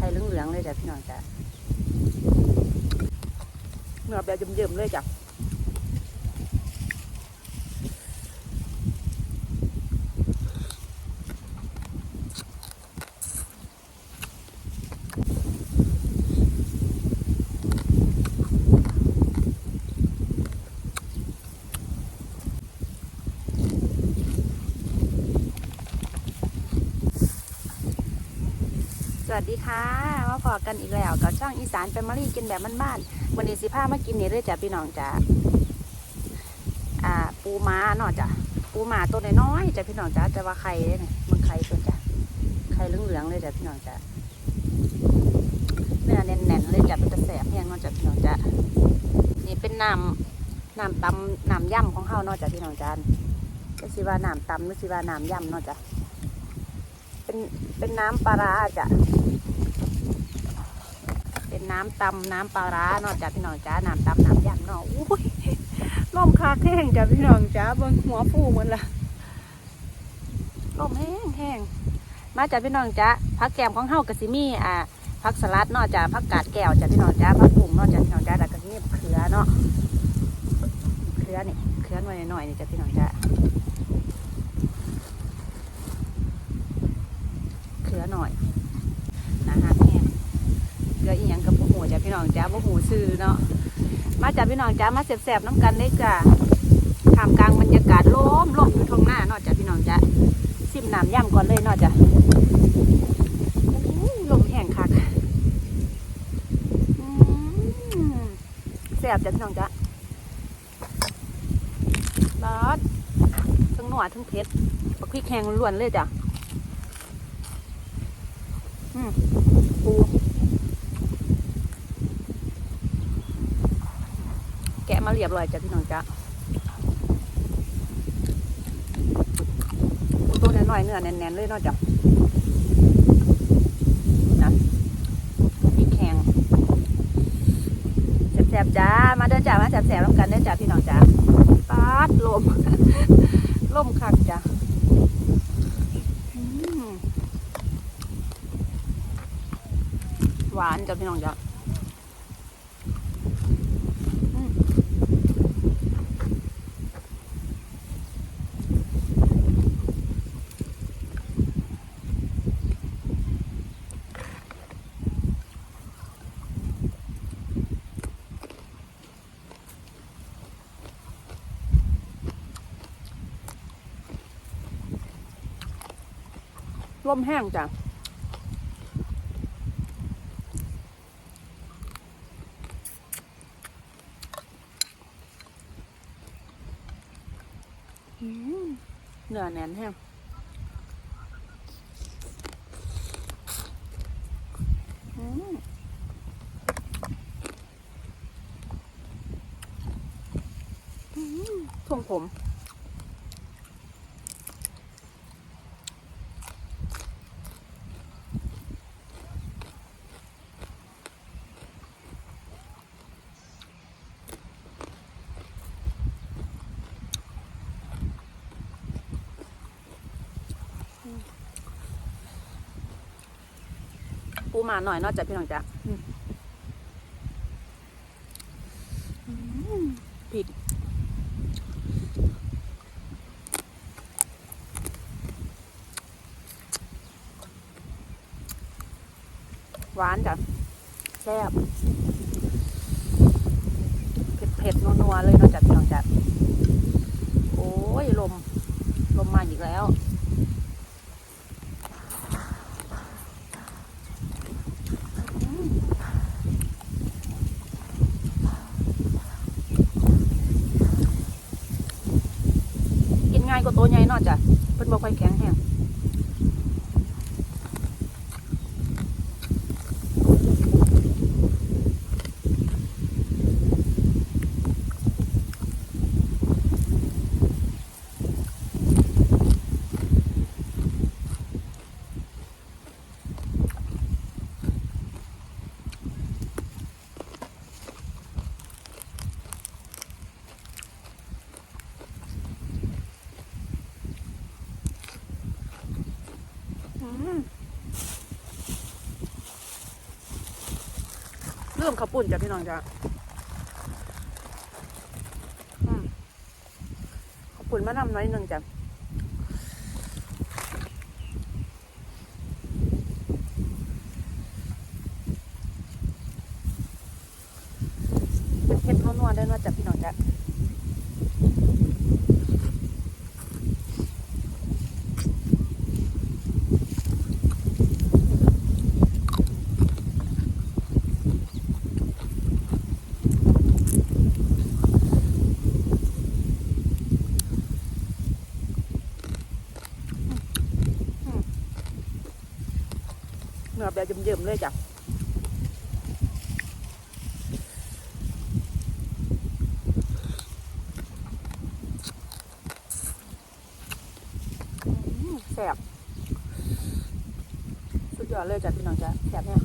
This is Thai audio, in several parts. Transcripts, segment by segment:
ข่เหลืองๆเลยจ้ะพี่น้องจ้ะเนื้อแบบเยิ้มๆเลยจ้ะ วัสดีค่ะ มาพอกันอีกแล้วกับช่องอีสานแฟมิลี่กินแบบบ้านๆวันนี้สิพามากินนี่เลยจ้ะพี่น้องจ้ะอ่า ปูม้าเนาะจ้ะปูม้าตัวน้อยๆจ้ะพี่น้องจ้ะแต่ว่าไข่เนี่ยมันไข่ตัวจ้ะไข่เหลืองๆเลยจ้ะพี่น้องจ้ะเนื้อแน่นๆเลยจ้ะเป็นตะแสบแห้งเนาะจ้ะพี่น้องจ้ะนี่เป็นน้ำน้ำตำน้ำย่ำของเฮาเนาะจ้ะพี่น้องจ้ะก็สิว่าน้ำตำหรือสิว่าน้ำย่ำเนาะจ้ะเป็นเป็นน้ำปลาร้าจ้ะ เป็นน้ำตำน้ำปลาร้าเนาะจ้ะพี่น้องจ้าน้ำตำน้ำยำเนาะอุ้ยลมคาแห้งจ้ะพี่น้องจ้าบิ่งหัวฟูหมันละลมแห้งแห้งมาจ้ะพี่น้องจ้าผักแกมของเฮากะสิมีอ่าผักสลัดเนาะจ้ะผักกาดแก้วจ้ะพี่น้องจ้าผักบุ้งเนาะจ้ะพี่น้องจ้าแล้วก็มีเขือเนาะเขือนี่เขือหน่อยหน่อยนี่จ้ะพี่น้องจ้าเขือหน่อย เกลืออีหยังกับพวกหูจ้ะพี่น้องจ้าบ่หูซื้อเนาะมาจ้ะพี่น้องจ้ามาแสบๆน้ำกันเลยจ้ะท่ามกลางบรรยากาศลมลมอยู่ทางหน้าเนาะจ้ะพี่น้องจ้าซิมน้ำย่ำก่อนเลยเนาะจ้ะอู้ลมแห้งคักแสบจ้ะพี่น้องจ้าร้อนทั้งหนวดทั้งเผ็ดบักพริกแห้งล้วนเลยจ้ะ อืมปู แกะมาเรียบร้อยจ้ะพี่น้องจ้ะตัวน้อยๆเนื้อแน่นๆเลยเนาะจ้ะนะพี่แข็งแสบๆจ้า มาเดินจ้ามาแสบๆร่วมกันเดินจ้าพี่น้องจ้าปาดลมลมคักจ้ะหวานจ้ะพี่น้องจ้ะ ร่มแห้งจ้ะเนื้อแน่นแห้งอืมอืมทรงผม ปูมาหน่อยนอกจากพี่น้องจ้ะผิดหวานจ้ะแซ่บเผ็ดเผ็ดนัวๆเลยนอกจากพี่น้องจ้ะโอ้ยลม ลมมาอีกแล้ว กินง่ายกว่าตัวใหญ่เนอก จ้ะเป็นบ่ค่อยแข็งแห้ง มข้าวปุ้นจ้ะพี่น้องจ้ะข้าวปุ้นมะนำน้อยหนึ่งจ้ะเป็นเผ็ดนัวๆได้นาะจ้ะพี่น้องจ้ะ นื้อแบบเยิ้มๆเลยจ้ะแซ่บสุดยอดเลยจ้ะพี่น้องจ้ะแซ่บเนี่ย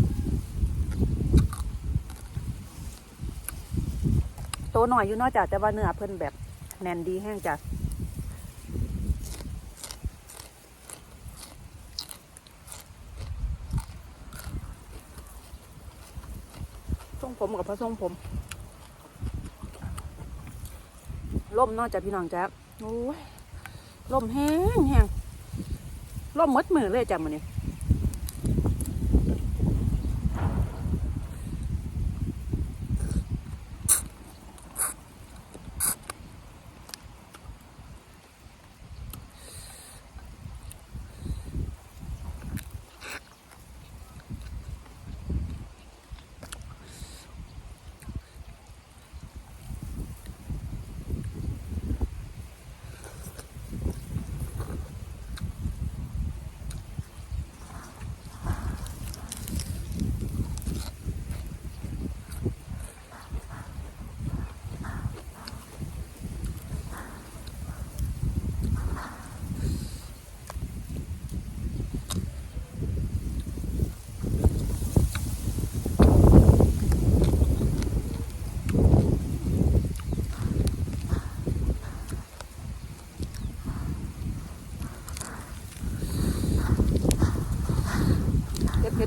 โตหน่อยอยู่นอกจากแต่ว่าเนื้อเพิ่นแบบแน่นดีแห้งจ้ะ ทรง ผมกับพระทรงผมล่มนอกจากพี่น้องจ้ะโอ้ยล่มแห้งแห้งล่มมดมือเลยจ้ะมันนี่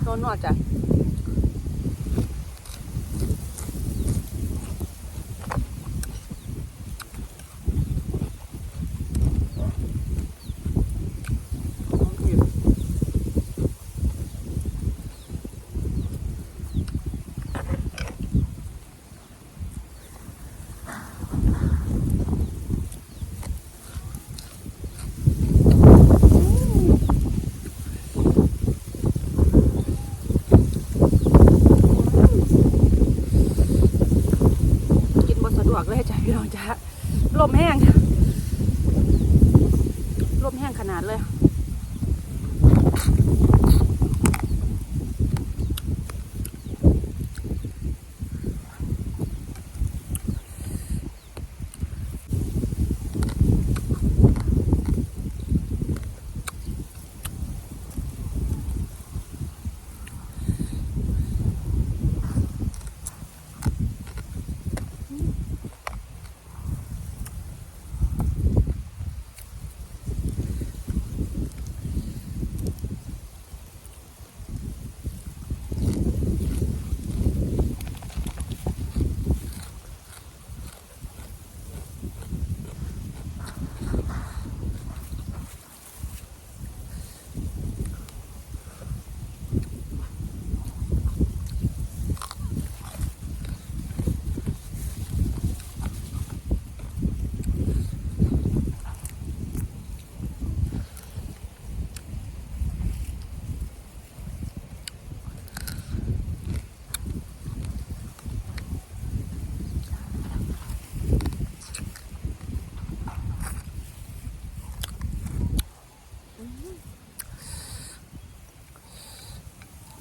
เผ็ดเผ็ดๆนัวๆจ้ะกิ เลยจ้ะพี่น้องจ้ะลมแห้งลมแห้งขนาดเลย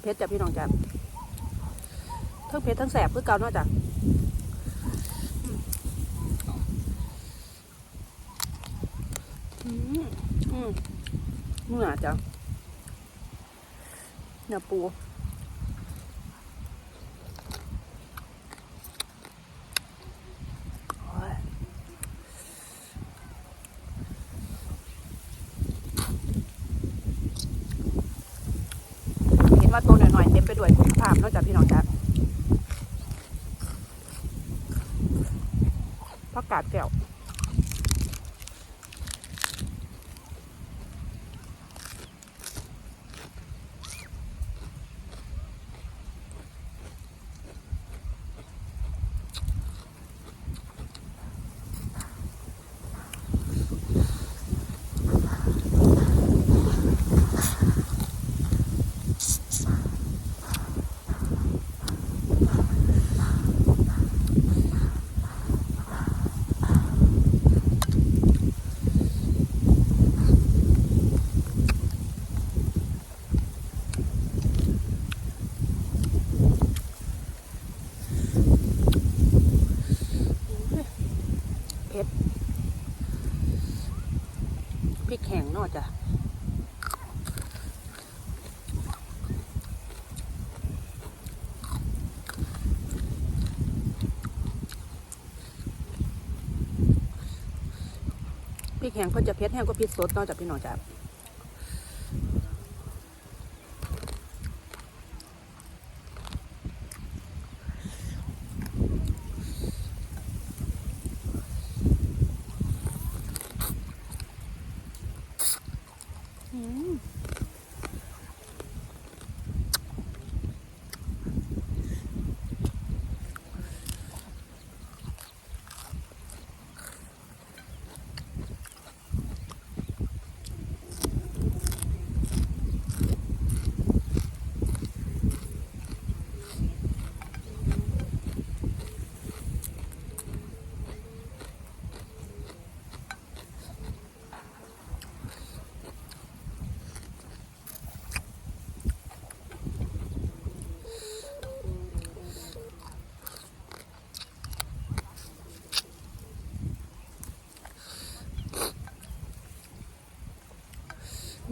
เพชรจ้ะพี่น้องจ้ะทั้งเพชรทั้งแสบเพื่อเกาเนาะจ้ะอืมอืมเนื้อจ้ะเนื้อปู ผักกาดแก้ว เพริกแห้งนอกจ้ะพริกแห้งเพิ่นจะเผ็ดแห้งก็พริกสดนอกจากพี่น้องจ้ะ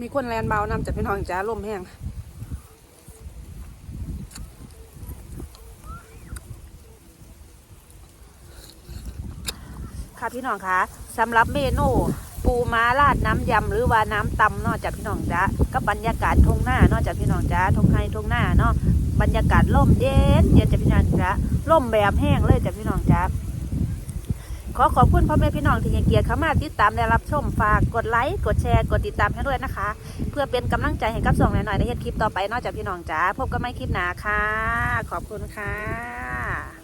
มีคนแลนเบานำจากพี่น้องจ้าลมแห้งค่ะพี่น้องคะสำหรับเมนูปูม้าราดน้ำยำหรือว่าน้ำตำเนอกจากพี่น้องจ้าก็บรรยากาศทงหน้านอกจากพี่น้องจ้าทงไฮทงหน้าเนาะบรรยากาศล่มเย็นเย็นจากพี่น้องจ้าล่มแบบแห้งเลยจากพี่น้องจ้า ขอขอบคุณพ่อแม่พี่น้องที่ยังเกียรติเข้ามาติดตามและรับชมฝากกดไลค์กดแชร์กดติดตามให้ด้วยนะคะ เพื่อเป็นกำลังใจให้กับสองหน่อยๆได้เห็นคลิปต่อไปนอกจากพี่น้องจ้าพบกันไม่คลิปหนาค่ะ ขอบคุณค่ะ